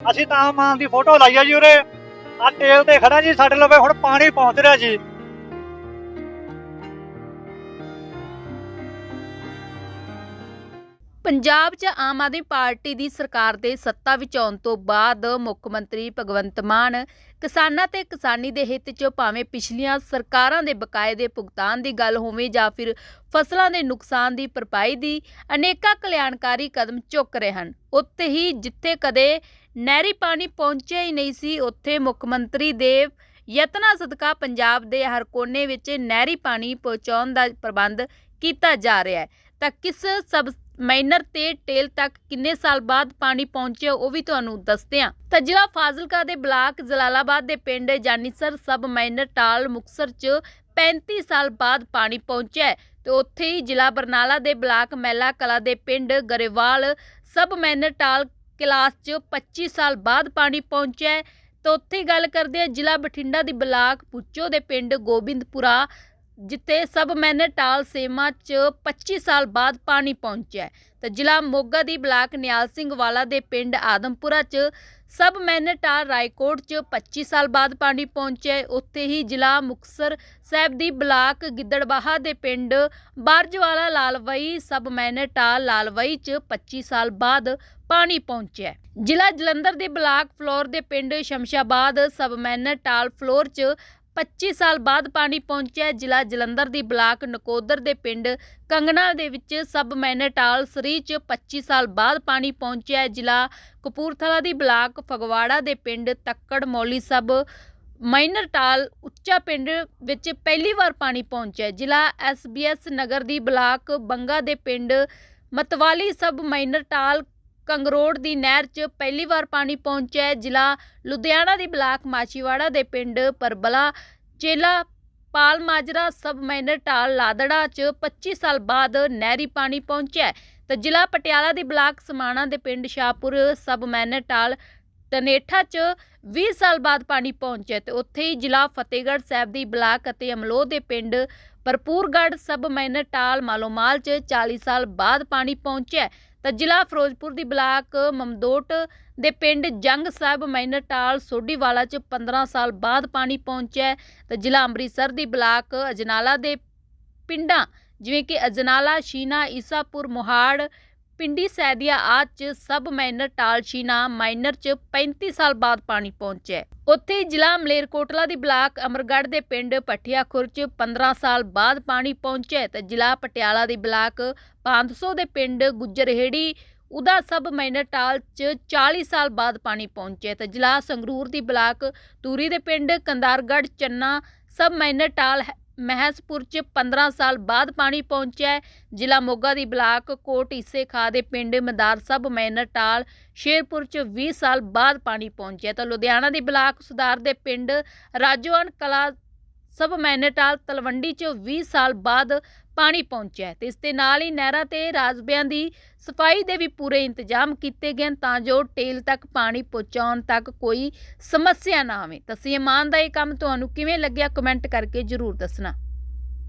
ਅਸੀਂ ਤਾਂ ਮਾਂ ਦੀ ਫੋਟੋ ਲਾਈ ਆ ਜੀ ਉਰੇ। ਆ ਟੇਲ ਤੇ ਖੜਾ ਜੀ, ਸਾਡੇ ਲਵੇ ਹੁਣ ਪਾਣੀ ਪਹੁੰਚ ਰਿਹਾ ਜੀ। ਪੰਜਾਬ 'ਚ ਆਮ ਆਦਮੀ ਪਾਰਟੀ ਦੀ ਸਰਕਾਰ ਦੇ ਸੱਤਾ ਵਿੱਚ ਆਉਣ ਤੋਂ ਬਾਅਦ ਮੁੱਖ ਮੰਤਰੀ ਭਗਵੰਤ ਮਾਨ ਕਿਸਾਨਾਂ ਤੇ ਕਿਸਾਨੀ ਦੇ ਹਿੱਤ 'ਚ ਭਾਵੇਂ ਪਿਛਲੀਆਂ ਸਰਕਾਰਾਂ ਦੇ ਬਕਾਏ ਦੇ ਭੁਗਤਾਨ ਦੀ ਗੱਲ ਹੋਵੇ ਜਾਂ ਫਿਰ ਫਸਲਾਂ ਦੇ ਨੁਕਸਾਨ ਦੀ ਭਰਪਾਈ ਦੀ ਅਨੇਕਾਂ ਕਲਿਆਣਕਾਰੀ ਕਦਮ ਚੁੱਕ ਰਹੇ ਹਨ। ਉੱਥੇ ਹੀ ਜਿੱਥੇ ਕਦੇ ਨਹਿਰੀ ਪਾਣੀ ਪਹੁੰਚਿਆ ਹੀ ਨਹੀਂ ਸੀ। ਉੱਥੇ ਮੁੱਖ ਮੰਤਰੀ ਦੇ ਯਤਨਾਂ ਸਦਕਾ ਪੰਜਾਬ ਦੇ ਹਰ ਕੋਨੇ ਵਿੱਚ ਨਹਿਰੀ ਪਾਣੀ ਪਹੁੰਚਾਉਣ ਦਾ ਪ੍ਰਬੰਧ ਕੀਤਾ ਜਾ ਰਿਹਾ ਹੈ। ਤਾਂ ਕਿਸ ਸਬ ਮਾਈਨਰ ਤੇ ਟੇਲ ਤੱਕ ਕਿੰਨੇ ਸਾਲ ਬਾਅਦ ਪਾਣੀ ਪਹੁੰਚਿਆ, ਉਹ ਵੀ ਤੁਹਾਨੂੰ ਦੱਸਦੇ ਹਾਂ। ਤਾਂ ਜ਼ਿਲ੍ਹਾ ਫਾਜ਼ਿਲਕਾ ਦੇ ਬਲਾਕ ਜਲਾਲਾਬਾਦ ਦੇ ਪਿੰਡ ਜਾਨੀਸਰ ਸਬ ਮਾਈਨਰ ਟਾਲ ਮੁਕਸਰ ਚ 35 ਸਾਲ ਬਾਅਦ ਪਾਣੀ ਪਹੁੰਚਿਆ ਹੈ ਤੇ ਉੱਥੇ ਹੀ ਜ਼ਿਲ੍ਹਾ ਬਰਨਾਲਾ ਦੇ ਬਲਾਕ ਮਹਿਲਾ ਕਲਾ ਦੇ ਪਿੰਡ ਗਰੇਵਾਲ ਸਬ ਮਾਈਨਰ ਟਾਲ ਕਲਾਸ ਚ 25 ਸਾਲ ਬਾਅਦ ਪਾਣੀ ਪਹੁੰਚਿਆ ਤਾਂ ਉੱਥੇ ਗੱਲ ਕਰਦੇ ਹਾਂ ਜ਼ਿਲ੍ਹਾ ਬਠਿੰਡਾ ਦੀ ਬਲਾਕ ਪੁੱਚੋ ਦੇ ਪਿੰਡ ਗੋਬਿੰਦਪੁਰਾ ਜਿੱਥੇ ਸਬ ਮੈਨਰ ਟਾਲ ਸੇਮਾ ਚ 25 ਸਾਲ ਬਾਅਦ ਪਾਣੀ ਪਹੁੰਚਿਆ ਹੈ। ਤਾਂ ਜ਼ਿਲ੍ਹਾ ਮੋਗਾ ਦੀ ਬਲਾਕ ਨਿਆਲ ਸਿੰਘ ਵਾਲਾ ਦੇ ਪਿੰਡ ਆਦਮਪੁਰਾ ਚ ਸਬ ਮੈਨਰ ਟਾਲ ਰਾਏਕੋਟ ਚ 25 ਸਾਲ ਬਾਅਦ ਪਾਣੀ ਪਹੁੰਚਿਆ ਉੱਥੇ ਹੀ ਜ਼ਿਲ੍ਹਾ ਮੁਕਤਸਰ ਸਾਹਿਬ ਦੀ ਬਲਾਕ ਗਿੱਦੜਬਾਹਾ ਦੇ ਪਿੰਡ ਬਾਰਜਵਾਲਾ ਲਾਲਵਈ ਸਬ ਮੈਨਰ ਲਾਲਵਈ ਚ 25 ਸਾਲ ਬਾਅਦ ਪਾਣੀ ਪਹੁੰਚਿਆ ਜ਼ਿਲ੍ਹਾ ਜਲੰਧਰ ਦੇ ਬਲਾਕ ਫਲੋਰ ਦੇ ਪਿੰਡ ਸ਼ਮਸ਼ਾਬਾਦ ਸਬ ਮੈਨਰ ਫਲੋਰ ਚ 25 ਸਾਲ ਬਾਅਦ ਪਾਣੀ ਪਹੁੰਚਿਆ ਜ਼ਿਲ੍ਹਾ ਜਲੰਧਰ ਦੀ ਬਲਾਕ ਨਕੋਦਰ ਦੇ ਪਿੰਡ ਕੰਗਣਾ ਦੇ ਵਿੱਚ ਸਬ ਮੈਨੇਟਾਲ ਸਰੀ ਚ 25 ਸਾਲ ਬਾਅਦ ਪਾਣੀ ਪਹੁੰਚਿਆ ਜ਼ਿਲ੍ਹਾ ਕਪੂਰਥਲਾ ਦੀ ਬਲਾਕ ਫਗਵਾੜਾ ਦੇ ਪਿੰਡ ਤੱਕੜ ਮੌਲੀ ਸਬ ਮਾਈਨਰਟਾਲ ਉੱਚਾ ਪਿੰਡ ਵਿੱਚ ਪਹਿਲੀ ਵਾਰ ਪਾਣੀ ਪਹੁੰਚਿਆ ਹੈ। ਜ਼ਿਲ੍ਹਾ ਐਸਬੀਐਸ ਨਗਰ ਦੀ ਬਲਾਕ ਬੰਗਾ ਦੇ ਪਿੰਡ ਮਤਵਾਲੀ ਸਬ ਮਾਈਨਰਟਾਲ ਕੰਗਰੋੜ ਦੀ ਨਹਿਰ 'ਚ ਪਹਿਲੀ ਵਾਰ ਪਾਣੀ ਪਹੁੰਚਿਆ ਜ਼ਿਲ੍ਹਾ ਲੁਧਿਆਣਾ ਦੀ ਬਲਾਕ ਮਾਚੀਵਾੜਾ ਦੇ ਪਿੰਡ ਪਰਬਲਾ, ਚੇਲਾ, ਪਾਲ ਮਾਜਰਾ ਸਬ ਮਾਈਨਰ ਟਾਲ ਲਾਦੜਾ 'ਚ 25 ਸਾਲ ਬਾਅਦ ਨਹਿਰੀ ਪਾਣੀ ਪਹੁੰਚਿਆ ਹੈ। ਤਾਂ ਜ਼ਿਲ੍ਹਾ ਪਟਿਆਲਾ ਦੀ ਬਲਾਕ ਸਮਾਣਾ ਦੇ ਪਿੰਡ ਸ਼ਾਹਪੁਰ ਸਬ ਮਾਈਨਰ ਟਾਲ ਟਨੇਠਾ 'ਚ 20 ਸਾਲ ਬਾਅਦ ਪਾਣੀ ਪਹੁੰਚਿਆ ਤੇ ਉੱਥੇ ਹੀ ਜ਼ਿਲ੍ਹਾ ਫਤਿਹਗੜ੍ਹ ਸਾਹਿਬ ਦੀ ਬਲਾਕ ਅਤੇ ਅਮਲੋਹ ਦੇ ਪਿੰਡ ਭਰਪੂਰਗੜ੍ਹ ਸਬ ਮਾਈਨਰ ਟਾਲ ਮਾਲੋਮਾਲ 'ਚ 40 ਸਾਲ ਬਾਅਦ ਪਾਣੀ ਪਹੁੰਚਿਆ ਤਾਂ ਜ਼ਿਲ੍ਹਾ ਫਿਰੋਜ਼ਪੁਰ ਦੀ ਬਲਾਕ ਮਮਦੋਟ ਦੇ ਪਿੰਡ ਜੰਗ ਸਾਹਿਬ ਮਾਈਨਰ ਟਾਲ ਸੋਢੀਵਾਲਾ 'ਚ 15 ਸਾਲ ਬਾਅਦ ਪਾਣੀ ਪਹੁੰਚਿਆ ਹੈ। ਤਾਂ ਜ਼ਿਲ੍ਹਾ ਅੰਮ੍ਰਿਤਸਰ ਦੀ ਬਲਾਕ ਅਜਨਾਲਾ ਦੇ ਪਿੰਡਾਂ ਜਿਵੇਂ ਕਿ ਅਜਨਾਲਾ, ਸ਼ੀਨਾ, ਈਸਾਪੁਰ, ਮੋਹਾੜ ਪਿੰਡੀ ਸੈਦੀਆ ਆਦਿ 'ਚ ਸਬ ਮਾਈਨਰ ਟਾਲ ਸ਼ੀਨਾ ਮਾਈਨਰ 'ਚ 35 ਸਾਲ ਬਾਅਦ ਪਾਣੀ ਪਹੁੰਚਿਆ। ਉੱਥੇ ਜ਼ਿਲ੍ਹਾ ਮਲੇਰਕੋਟਲਾ ਦੀ ਬਲਾਕ ਅਮਰਗੜ੍ਹ ਦੇ ਪਿੰਡ ਪੱਠੀਆ ਖੁਰ 'ਚ 15 ਸਾਲ ਬਾਅਦ ਪਾਣੀ ਪਹੁੰਚਿਆ ਹੈ ਜ਼ਿਲ੍ਹਾ ਪਟਿਆਲਾ ਦੀ ਬਲਾਕ ਪਾਂਦਸੋ ਦੇ ਪਿੰਡ ਗੁੱਜਰਹੇੜੀ ਉਹਦਾ ਸਬ ਮਾਈਨਰ ਟਾਲ 'ਚ 40 ਸਾਲ ਬਾਅਦ ਪਾਣੀ ਪਹੁੰਚਿਆ ਹੈ ਜ਼ਿਲ੍ਹਾ ਸੰਗਰੂਰ ਦੀ ਬਲਾਕ ਤੂਰੀ ਦੇ ਪਿੰਡ ਕੰਦਾਰਗੜ੍ਹ ਚੰਨਾ ਸਬ ਮਾਈਨਰ ਟਾਲ ਹੈ- ਮਹਿਸਪੁਰ 'ਚ 15 ਸਾਲ ਬਾਅਦ ਪਾਣੀ ਪਹੁੰਚਿਆ ਹੈ। ਜ਼ਿਲ੍ਹਾ ਮੋਗਾ ਦੀ ਬਲਾਕ ਕੋਟ ਈਸੇ ਖਾ ਦੇ ਪਿੰਡ ਮਦਾਰ ਸਬ ਮਾਈਨਰ ਟਾਲ ਸ਼ੇਰਪੁਰ 'ਚ 20 ਸਾਲ ਬਾਅਦ ਪਾਣੀ ਪਹੁੰਚਿਆ ਤਾਂ ਲੁਧਿਆਣਾ ਦੀ ਬਲਾਕ ਸੁਧਾਰ ਦੇ ਪਿੰਡ ਰਾਜੋਆਨ ਕਲਾ ਸਬ ਮੈਨੇਟਾਲ ਤਲਵੰਡੀ 'ਚ 20 ਸਾਲ ਬਾਅਦ ਪਾਣੀ ਪਹੁੰਚਿਆ ਹੈ ਤੇ ਇਸ ਦੇ ਨਾਲ ਹੀ ਨਹਿਰਾਂ ਤੇ ਰਾਜਬਿਆਂ ਦੀ ਸਫ਼ਾਈ ਦੇ ਵੀ ਪੂਰੇ ਇੰਤਜ਼ਾਮ ਕੀਤੇ ਗਏ ਹਨ ਤਾਂ ਜੋ ਟੇਲ ਤੱਕ ਪਾਣੀ ਪਹੁੰਚਾਉਣ ਤੱਕ ਕੋਈ ਸਮੱਸਿਆ ਨਾ ਆਵੇ। ਤਾਂ ਸੀਮਾਨ ਦਾ ਇਹ ਕੰਮ ਤੁਹਾਨੂੰ ਕਿਵੇਂ ਲੱਗਿਆ? ਕਮੈਂਟ ਕਰਕੇ ਜਰੂਰ ਦੱਸਣਾ।